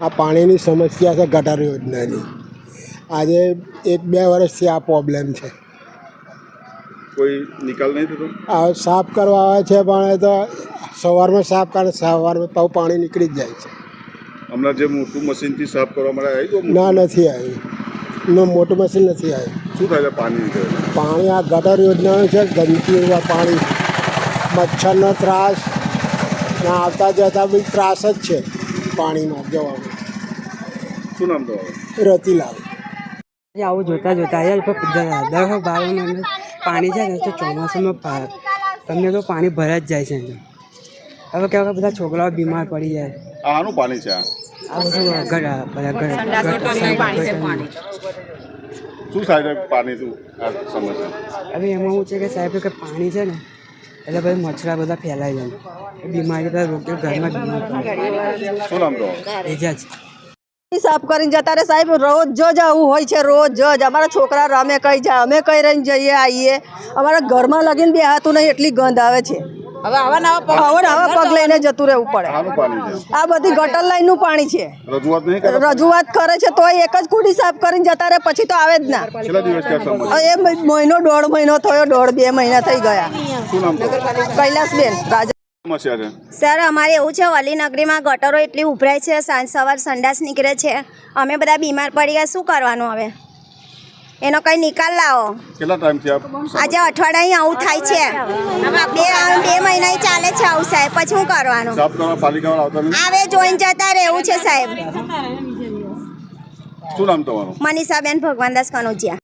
આ પાણીની સમસ્યા છે ગટર યોજનાની. આજે એક બે વર્ષથી આ પ્રોબ્લેમ છે. કોઈ નિકાલ નહીં થતો? આ સાફ કરવા આવે છે પણ એ તો સવારમાં સાફ કરે સવારમાં તો પાણી નીકળી જ જાય છે. હમણાં જે મોટું મશીનથી સાફ કરવા માટે આવી ના નથી આવી. નો મોટું મશીન નથી આવ્યું શું થાય છે પાણી પાણી આ ગટર યોજનાનું છે ગંદકી પાણી. મચ્છરનો ત્રાસ. ના આવતા જતા બી ત્રાસ જ છે પાણીનો જવાનું શું નામ તમારું? રતિલાલ. આવું જોતા જોતા અહીંયા ઉપર દસ બાર પાણી છે ને તો ચોમાસામાં તમને તો પાણી ભરાઈ જ જાય છે હવે કેવા બધા છોકરાઓ બીમાર પડી જાય. આ આનું પાણી છે આ? બધું બધા શું સાહેબ પાણી શું સમસ્યા હવે એમાં શું છે કે સાહેબ કે પાણી છે ને એટલે બધા મચ્છરા બધા ફેલાઈ જાય. બીમારી બધા રોગ્યો ઘરમાં બીમાર પડે શું નામ તમારું? એ જ છે સાફ કરીને જતા રે સાહેબ રોજ જ આવું હોય છે રોજ જ. અમારા છોકરા રમે કઈ જાય અમે કઈ રહીને જઈએ આવીએ. અમારા ઘરમાં લગીને બે હાથું નહીં એટલી ગંધ આવે છે. હવે આવા નવા પગ લઈને જતું રહેવું પડે. આ બધી ગટર લાઈનનું પાણી છે. રજૂઆત કરે? છે તોય એક જ કુડી સાફ કરીને જતા રહે પછી તો આવે જ ના. એ મહિનો દોઢ મહિનો થયો દોઢ બે મહિના થઈ ગયા. કૈલાસબેન રાજા સર અમારે એવું છે વલીનગરીમાં ગટરો એટલી ઉભરાય છે સાંજ સવાર સંડાસ નીકળે છે. અમે બધા બીમાર પડી ગયા શું કરવાનું હવે? એનો કંઈ નિકાલ લાવો. કેટલા ટાઈમથી આજે અહીં આવું થાય છે. બે બે મહિના ચાલે છે આવું સાહેબ પછી શું કરવાનું? આવે જોઈને જતા રહેવું છે સાહેબ. શું નામ તમારું? મનીષાબેન ભગવાનદાસ કનોજિયા.